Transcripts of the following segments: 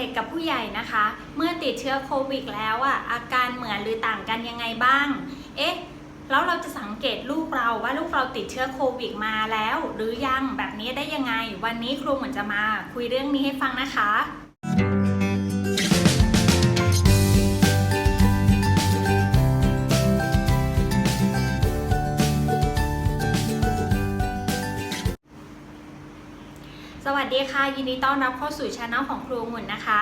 เด็กกับผู้ใหญ่นะคะ เมื่อติดเชื้อโควิดแล้วอะอาการเหมือนหรือต่างกันยังไงบ้าง เอ๊ะแล้วเราจะสังเกตลูกเราว่าลูกเราติดเชื้อโควิดมาแล้ว หรือยังแบบนี้ได้ยังไง วันนี้ครูเหมือนจะมาคุยเรื่องนี้ให้ฟังนะคะ วัสดีค่ะ ยินดีต้อนรับเข้าสู่ช anel ของครูหมุนนะคะ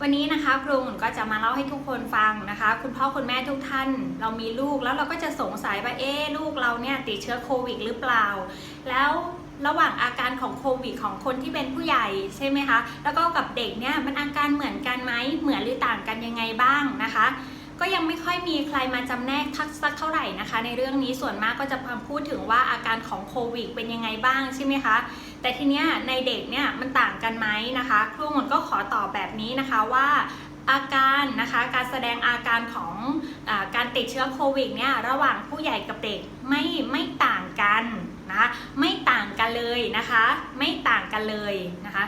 วันนี้นะคะครูหมุนก็จะมาเล่าให้ทุกคนฟังนะคะ คุณพ่อคุณแม่ทุกท่าน เรามีลูกแล้วเราก็จะสงสัยว่าเอ๊ลูกเราเนี่ยติดเชื้อโควิดหรือเปล่า แล้วระหว่างอาการของโควิดของคนที่เป็นผู้ใหญ่ใช่ไหมคะ แล้วก็กับเด็กเนี่ยมันอาการเหมือนกันไหมเหมือนหรือต่างกันยังไงบ้างนะคะก็ยังไม่ค่อยมีใครมาจำแนกทักสักเท่าไหร่นะคะ ในเรื่องนี้ส่วนมากก็จะพพูดถึงว่าอาการของโควิดเป็นยังไงบ้างใช่ไหมคะ แต่ทีเนี้ยในเด็กเนี่ยมันต่างกันไหมนะคะครูหมนก็ขอตอบแบบนี้นะคะว่าอาการนะคะการแสดงอาการของอการติดเชื้อโควิดเนี่ยระหว่างผู้ใหญ่กับเด็กไม่ไม่ต่างกันนะไม่ต่างกันเลยนะคะ ไม่ต่างกันเลยนะคะ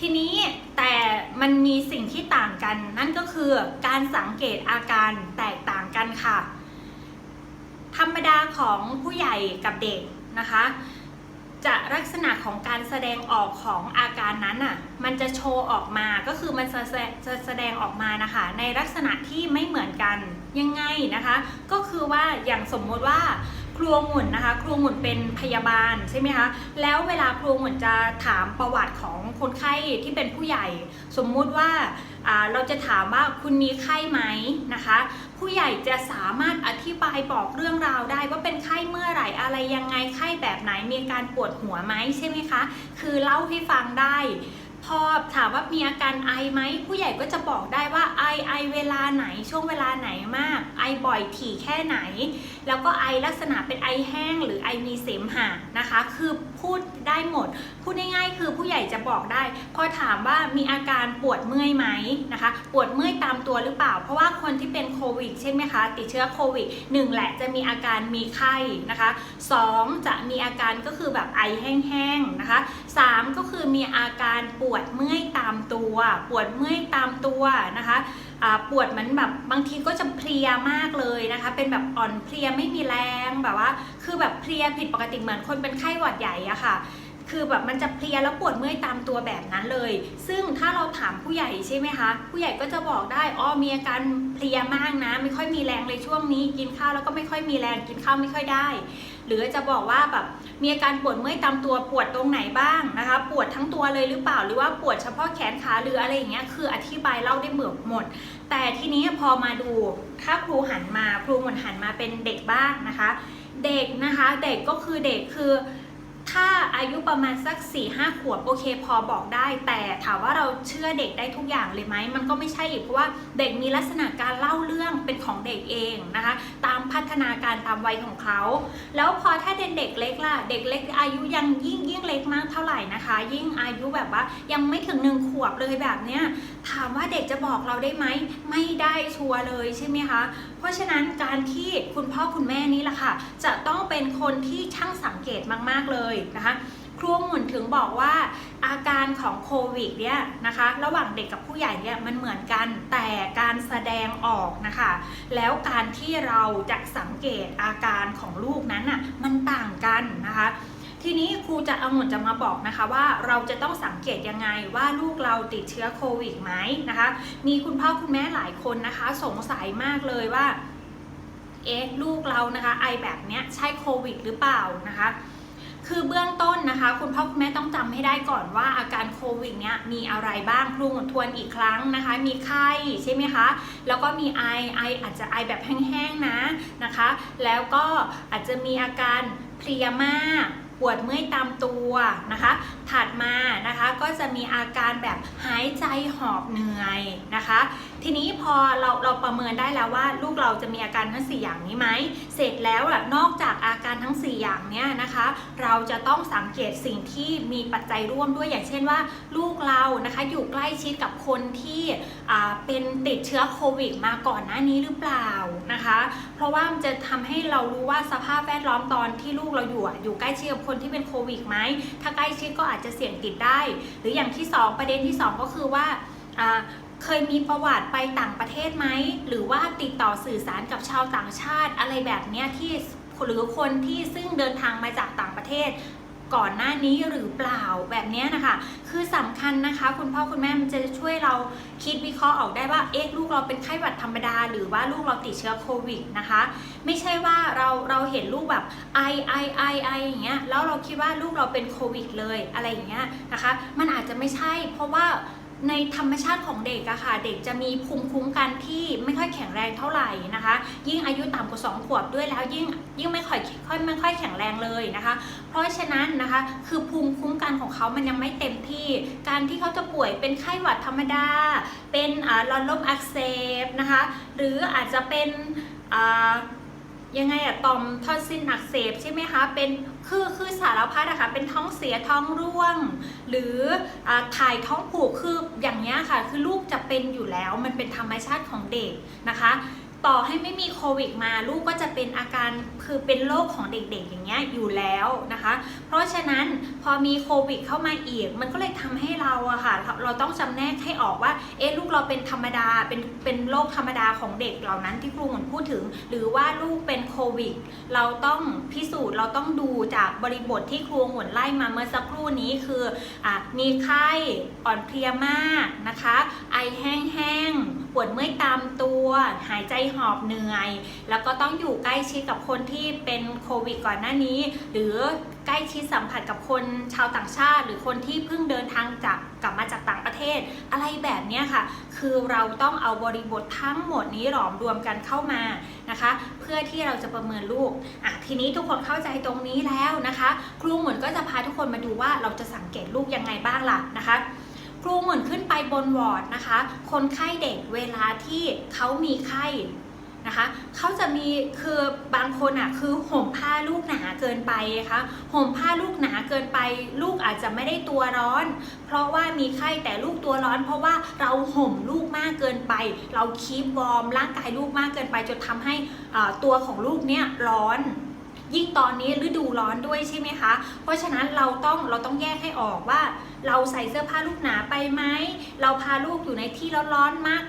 ทีนี้แต่มันมีสิ่งที่ต่างกัน นั่นก็คือการสังเกตอาการแตกต่างกันค่ะ ธรรมดาของผู้ใหญ่กับเด็กนะคะ จะลักษณะของการแสดงออกของอาการนั้นอะมันจะโชว์ออกมาก็คือมันจะแสดงออกมานะคะ ในลักษณะที่ไม่เหมือนกันยังไงนะคะ ก็คือว่าอย่างสมมติว่าครูหมุนนะคะ ครูหมุนเป็นพยาบาลใช่ไหมคะแล้วเวลาครูหมุนจะถามประวัติของคนไข้ที่เป็นผู้ใหญ่ สมมุติว่า เราจะถามว่าคุณมีไข้ไหมนะคะ ผู้ใหญ่จะสามารถอธิบายบอกเรื่องราวได้ว่าเป็นไข้เมื่อไหร่อะไรยังไงไข้แบบไหนมีอาการปวดหัวไหมใช่ไหมคะ คือเล่าให้ฟังได้พอถามว่ามีอาการไอไหมผู้ใหญ่ก็จะบอกได้ว่าไอไอเวลาไหนช่วงเวลาไหนมาก ไอบ่อยถี่แค่ไหน แล้วก็ไอลักษณะเป็นไอแห้งหรือไอมีเสมหะนะคะ คือพูด ได้หมด พูดง่ายๆ คือผู้ใหญ่จะบอกได้ พอถามว่ามีอาการปวดเมื่อยไหมนะคะ ปวดเมื่อยตามตัวหรือเปล่า เพราะว่าคนที่เป็นโควิดใช่ไหมคะ ติดเชื้อโควิดหนึ่งแหละจะมีอาการมีไข้นะคะสองจะมีอาการก็คือแบบไอแห้งๆนะคะสามก็คือมีอาการปวดเมื่อยตามตัว ปวดเมื่อยตามตัวนะคะปวดเหมือนแบบบางทีก็จะเพลียมากเลยนะคะ เป็นแบบอ่อนเพลียไม่มีแรงแบบว่า คือแบบเพลียผิดปกติเหมือนคนเป็นไข้หวัดใหญ่อะค่ะ คือแบบมันจะเพลียแล้วปวดเมื่อยตามตัวแบบนั้นเลย ซึ่งถ้าเราถามผู้ใหญ่ใช่ไหมคะ ผู้ใหญ่ก็จะบอกได้อ๋อมีอาการเพลียมากนะ ไม่ค่อยมีแรงเลยช่วงนี้ กินข้าวแล้วก็ไม่ค่อยมีแรงกินข้าวไม่ค่อยได้ หรือจะบอกว่าแบบมีอาการปวดเมื่อยตามตัวปวดตรงไหนบ้างนะคะ ปวดทั้งตัวเลยหรือเปล่าหรือว่าปวดเฉพาะแขนขาหรืออะไรอย่างเงี้ยคืออธิบายเล่าได้เบิกหมด แต่ทีนี้พอมาดูถ้าครูหันมาครูมันหันมาเป็นเด็กบ้างนะคะ เด็กนะคะ เด็กก็คือเด็กคือ ถ้าอายุประมาณสัก4ี่ห้าขวบโอเคพอบอกได้ แต่ถามว่าเราเชื่อเด็กได้ทุกอย่างเลยไหมมันก็ไม่ใช่อีกเพราะว่าเด็กมีลักษณะการเล่าเรื่องเป็นของเด็กเองนะคะ ตามพัฒนาการตามวัยของเขา แล้วพอถ้าเป็นเด็กเล็กล่ะเด็กเล็กอายุยังยิ่งยิ่งเล็กมากเท่าไหร่นะคะ ยิ่งอายุแบบว่ายังไม่ถึงหนึ่งขวบเลยแบบเนี้ย ถามว่าเด็กจะบอกเราได้ไหมไม่ได้ชัวร์เลยใช่ไหมคะเพราะฉะนั้นการที่คุณพ่อคุณแม่นี่แหละค่ะ จะต้องเป็นคนที่ช่างสังเกตมาก ๆเลยนะคะครูหมุนถึงบอกว่าอาการของโควิดเนี่ยนะคะระหว่างเด็กกับผู้ใหญ่เนี่ยมันเหมือนกันแต่การแสดงออกนะคะแล้วการที่เราจะสังเกตอาการของลูกนั้นอะมันต่างกันนะคะ ทีนี้ครูจะเอาหมุนจะมาบอกนะคะว่าเราจะต้องสังเกตยังไงว่าลูกเราติดเชื้อโควิดไหมนะคะมีคุณพ่อคุณแม่หลายคนนะคะ สงสัยมากเลยว่าเอ๊ะลูกเรานะคะ ไอแบบเนี้ยใช่โควิดหรือเปล่านะคะคือเบื้องต้นนะคะ คุณพ่อคุณแม่ต้องจำให้ได้ก่อนว่าอาการโควิดเนี้ยมีอะไรบ้างครูหมดทวนอีกครั้งนะคะ มีไข้ใช่ไหมคะ แล้วก็มีไอไออาจจะไอแบบแห้งๆนะนะคะ แล้วก็อาจจะมีอาการเพลียมาก ปวดเมื่อยตามตัวนะคะ ถัดมานะคะก็จะมีอาการแบบหายใจหอบเหนื่อยนะคะ ทีนี้พอเราเราประเมินได้แล้วว่าลูกเราจะมีอาการทั้ง 4 อย่างนี้ไหม เสร็จแล้วอะนอกจากอาการทั้ง 4 อย่างเนี้ยนะคะ เราจะต้องสังเกตสิ่งที่มีปัจจัยร่วมด้วยอย่างเช่นว่า ลูกเรานะคะอยู่ใกล้ชิดกับคนที่เป็นติดเชื้อโควิดมาก่อนหน้านี้หรือเปล่านะคะ เพราะว่ามันจะทำให้เรารู้ว่าสภาพแวดล้อมตอนที่ลูกเราอยู่อะอยู่ใกล้ชิดกับคนที่เป็นโควิดไหมถ้าใกล้ชิดก็อาจจะเสี่ยงติดได้ หรืออย่างที่สองประเด็นที่สองก็คือว่า เคยมีประวัติไปต่างประเทศไหม หรือว่าติดต่อสื่อสารกับชาวต่างชาติ อะไรแบบเนี้ยที่หรือคนที่ซึ่งเดินทางมาจากต่างประเทศก่อนหน้านี้หรือเปล่าแบบเนี้ยนะคะ คือสำคัญนะคะ คุณพ่อคุณแม่มันจะช่วยเราคิดวิเคราะห์ออกได้ว่าเอ๊ะลูกเราเป็นไข้หวัดธรรมดา หรือว่าลูกเราติดเชื้อโควิดนะคะ ไม่ใช่ว่าเราเราเห็นลูกแบบไอไอไอไออย่างเงี้ยแล้วเราคิดว่าลูกเราเป็นโควิดเลยอะไรอย่างเงี้ยนะคะ มันอาจจะไม่ใช่เพราะว่า ในธรรมชาติของเด็กอะค่ะ เด็กจะมีภูมิคุ้มกันที่ไม่ค่อยแข็งแรงเท่าไหร่นะคะ ยิ่งอายุต่ำกว่า 2 ขวบด้วยแล้วยิ่งยิ่งไม่ค่อยค่อยไม่ค่อยแข็งแรงเลยนะคะ เพราะฉะนั้นนะคะคือภูมิคุ้มกันของเขามันยังไม่เต็มที่ การที่เขาจะป่วยเป็นไข้หวัดธรรมดา เป็นอ่าหลอดลมอักเสบนะคะ หรืออาจจะเป็นอ่า ยังไงอะตอมทอนซิลอักเสพใช่ไหมคะ เป็นคือคือสารพัดอะค่ะ เป็นท้องเสียท้องร่วง หรืออถ่ายท้องผูกคืออย่างเนี้ยค่ะ คือลูกจะเป็นอยู่แล้วมันเป็นธรรมชาติของเด็กนะคะ ต่อให้ไม่มีโควิดมาลูกก็จะเป็นอาการคือเป็นโรคของเด็กๆ อย่างเงี้ยอยู่แล้วนะคะ เพราะฉะนั้นพอมีโควิดเข้ามาอีก มันก็เลยทำให้เราอะค่ะ เราเราต้องจำแนกให้ออกว่าเอ๊ะลูกเราเป็นธรรมดาเป็นเป็นโรคธรรมดาของเด็กเหล่านั้นที่ครูหมุนพูดถึง หรือว่าลูกเป็นโควิด เราต้องพิสูจน์เราต้องดูจากบริบทที่ครูหมุนไล่มาเมื่อสักครู่นี้คืออะมีไข้อ่อนเพลียมากนะคะ ไอแห้งๆ ปวดเมื่อยตามตัว หายใจหอบเหนื่อย แล้วก็ต้องอยู่ใกล้ชิดกับคนที่เป็นโควิดก่อนหน้านี้ หรือใกล้ชิดสัมผัสกับคนชาวต่างชาติ หรือคนที่เพิ่งเดินทางจากกลับมาจากต่างประเทศ อะไรแบบนี้ค่ะ คือเราต้องเอาบริบททั้งหมดนี้หลอมรวมกันเข้ามานะคะ เพื่อที่เราจะประเมินลูกอะทีนี้ทุกคนเข้าใจตรงนี้แล้วนะคะ ครูหมุนก็จะพาทุกคนมาดูว่าเราจะสังเกตลูกยังไงบ้างล่ะนะคะ ครูหมุนขึ้นไปบนวอร์ดนะคะ คนไข้เด็กเวลาที่เขามีไข้นะคะเขาจะมีคือบางคนอะคือห่มผ้าลูกหนาเกินไปนะคะห่มผ้าลูกหนาเกินไป ลูกอาจจะไม่ได้ตัวร้อน เพราะว่ามีไข้แต่ลูกตัวร้อน เพราะว่าเราห่มลูกมากเกินไป เราคีบวอร์มร่างกายลูกมากเกินไปจนทำให้ตัวของลูกเนี่ยร้อน ยิ่งตอนนี้ฤดูร้อนด้วยใช่ไหมคะ เพราะฉะนั้นเราต้องเราต้องแยกให้ออกว่า เราใส่เสื้อผ้าลูกหนาไปไหมเราพาลูกอยู่ในที่ร้อนๆมาก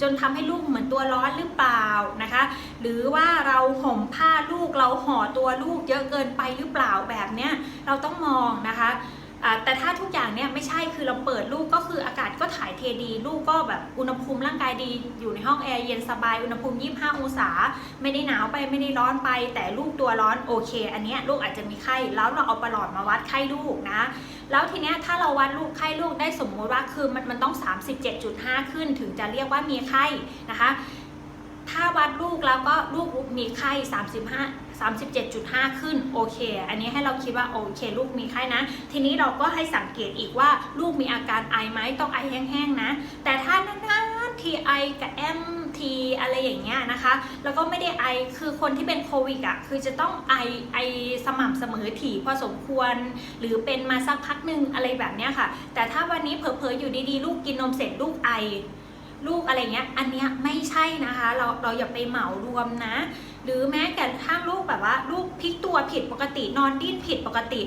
จนทำให้ลูกเหมือนตัวร้อนหรือเปล่านะคะ หรือว่าเราห่มผ้าลูกเราห่อตัวลูกเยอะเกินไปหรือเปล่าแบบเนี้ยเราต้องมองนะคะ แต่ถ้าทุกอย่างเนี่ยไม่ใช่คือเราเปิดลูกก็คืออากาศก็ถ่ายเทดี ลูกก็แบบอุณหภูมิร่างกายดีอยู่ในห้องแอร์เย็นสบายอุณหภูมิ 25 องศา ไม่ได้หนาวไปไม่ได้ร้อนไป แต่ลูกตัวร้อนโอเค อันเนี้ยลูกอาจจะมีไข้แล้วเราเอาประหลอดมาวัดไข้ลูกนะ แล้วทีเนี้ยถ้าเราวัดลูกไข้ลูกได้สมมติว่าคือมันมันต้อง 37.5 ขึ้นถึงจะเรียกว่ามีไข้นะคะ ถ้าวัดลูกแล้วก็ลูกมีไข้ 35 37.5 ขึ้นโอเค อันนี้ให้เราคิดว่าโอเคลูกมีไข้นะ ทีนี้เราก็ให้สังเกตอีกว่าลูกมีอาการไอไหมต้องไอแห้งๆนะ แต่ถ้านานๆทีไอกับแอมทีอะไรอย่างเงี้ยนะคะ แล้วก็ไม่ได้ไอคือคนที่เป็นโควิดอะคือจะต้องไอไอสม่ำเสมอถี่พอสมควร หรือเป็นมาสักพักหนึ่งอะไรแบบเนี้ยค่ะ แต่ถ้าวันนี้เผลอๆอยู่ดีๆ ลูกกินนมเสร็จลูกไอ ลูกอะไรเงี้ย อันเนี้ยไม่ใช่นะคะ เราเราอย่าไปเหมารวมนะ หรือแม้แต่ถ้าลูกแบบว่า ลูกพลิกตัวผิดปกตินอนดิ้นผิดปกติ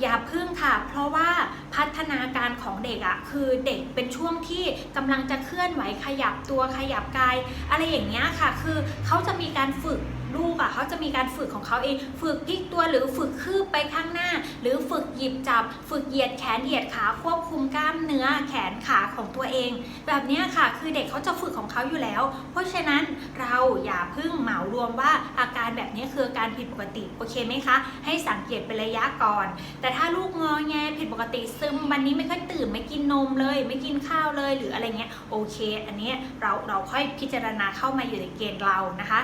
อย่าพึ่งค่ะ เพราะว่าพัฒนาการของเด็กอะคือเด็กเป็นช่วงที่กำลังจะเคลื่อนไหวขยับตัวขยับกาย อะไรอย่างเงี้ยค่ะ คือเขาจะมีการฝึก ลูกอะเขาจะมีการฝึกของเขาเอง ฝึกพลิกตัวหรือฝึกคืบไปข้างหน้า หรือฝึกหยิบจับ ฝึกเหยียดแขนเหยียดขาควบคุมกล้ามเนื้อแขนขาของตัวเอง แบบนี้ค่ะคือเด็กเขาจะฝึกของเขาอยู่แล้ว เพราะฉะนั้นเราอย่าเพึ่งเหมารวมว่าอาการแบบนี้คือการผิดปกติโอเคไหมคะ ให้สังเกตเป็นระยะก่อน แต่ถ้าลูกงอแงผิดปกติซึมวันนี้ไม่ค่อยตื่นไม่กินนมเลย ไม่กินข้าวเลยหรืออะไรเงี้ยโอเค อันนี้เราเราค่อยพิจารณาเข้ามาอยู่ในเกณฑ์เรานะคะ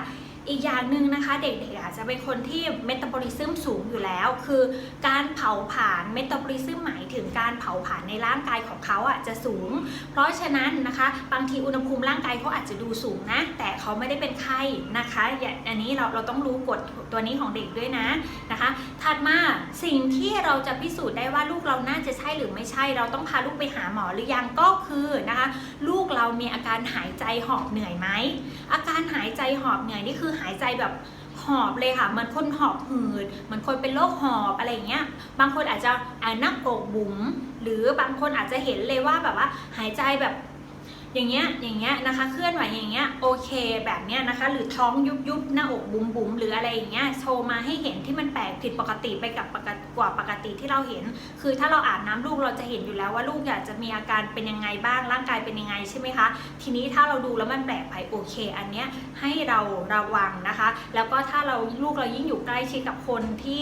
อีกอย่างหนึ่งนะคะเด็กๆอาจจะเป็นคนที่เมตาบอลิซึมสูงอยู่แล้ว คือการเผาผลาญเมตาบอลิซึมหมายถึงการเผาผลาญในร่างกายของเขาอะจะสูง เพราะฉะนั้นนะคะบางทีอุณหภูมิร่างกายเขาอาจจะดูสูงนะ แต่เขาไม่ได้เป็นไข้นะคะอย่าอันนี้เราเราต้องรู้กฎตัวนี้ของเด็กด้วยนะนะคะ ถัดมาสิ่งที่เราจะพิสูจน์ได้ว่าลูกเราน่าจะใช่หรือไม่ใช่ เราต้องพาลูกไปหาหมอหรือยังก็คือนะคะ ลูกเรามีอาการหายใจหอบเหนื่อยไหมอาการหายใจหอบเหนื่อยนี่คือหายใจแบบหอบเลยค่ะเหมือนคนหอบหืดเหมือนคนเป็นโรคหอบอะไรอย่างเงี้ย บางคนอาจจะอ่านักอกบุ๋มหรือบางคนอาจจะเห็นเลยว่าแบบว่าหายใจแบบ อย่างเงี้ยอย่างเงี้ยนะคะ เคลื่อนไหวอย่างเงี้ยโอเคแบบเนี้ยนะคะ หรือท้องยุบยุบหน้าอกบุ๋มบุ๋มหรืออะไรอย่างเงี้ยโชว์มาให้เห็นที่มันแปลกผิดปกติไปกับปกติกว่าปกติที่เราเห็น คือถ้าเราอาบน้ำลูกเราจะเห็นอยู่แล้วว่าลูกอยากจะมีอาการเป็นยังไงบ้างร่างกายเป็นยังไงใช่ไหมคะ ทีนี้ถ้าเราดูแล้วมันแปลกไปโอเค อันเนี้ยให้เราระวังนะคะ แล้วก็ถ้าเราลูกเรายิ่งอยู่ใกล้ชิดกับคนที่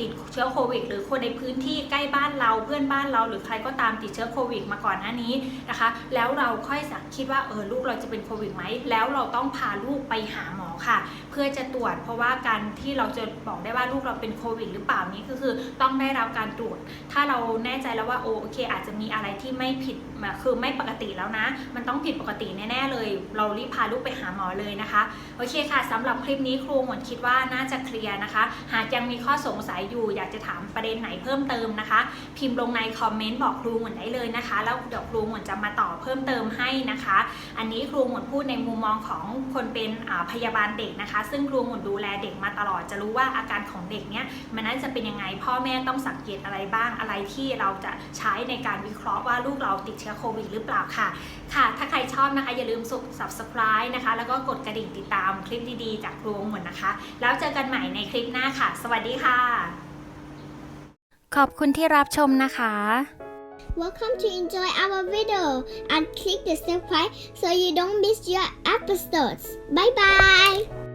ติดเชื้อโควิด หรือคนในพื้นที่ใกล้บ้านเราเพื่อนบ้านเราหรือใครก็ตามติดเชื้อโควิด มาก่อนหน้านี้นะคะ แล้วเราค่อยสักคิดว่าเออลูกเราจะเป็นโควิดไหมแล้วเราต้องพาลูกไปหาหมอค่ะ เพื่อจะตรวจ เพราะว่าการที่เราจะบอกได้ว่าลูกเราเป็นโควิดหรือเปล่านี้ก็คือต้องได้รับการตรวจ ถ้าเราแน่ใจแล้วว่าโอเค อาจจะมีอะไรที่ไม่ผิดคือไม่ปกติแล้วนะ มันต้องผิดปกติแน่ๆเลย เรารีบพาลูกไปหาหมอเลยนะคะโอเคค่ะสำหรับคลิปนี้ครูหมวนคิดว่าน่าจะเคลียร์นะคะ หากยังมีข้อสงสัยอยู่ อยากจะถามประเด็นไหนเพิ่มเติมนะคะ พิมพ์ลงในคอมเมนต์บอกครูหมวนได้เลยนะคะ แล้วเดี๋ยวครูหมวนจะมาตอบเพิ่มเติมให้นะคะ อันนี้ครูหมวนพูดในมุมมองของคนเป็นพยาบาลเด็กนะคะ ซึ่งครูหมวนดูแลเด็กมาตลอดจะรู้ว่าอาการของเด็กเนี้ยมันน่าจะเป็นยังไงพ่อแม่ต้องสังเกตอะไรบ้างอะไรที่เราจะใช้ในการวิเคราะห์ว่าลูกเราติดเชื้อโควิดหรือเปล่าค่ะค่ะ ถ้าใครชอบนะคะอย่าลืมสุ subscribe นะคะ แล้วก็กดกระดิ่งติดตามคลิปดีๆ จากครูหมวนนะคะ แล้วเจอกันใหม่ในคลิปหน้าค่ะ สวัสดีค่ะ ขอบคุณที่รับชมนะคะ Welcome to enjoy our video and click the subscribe so you don't miss your episodes. Bye bye.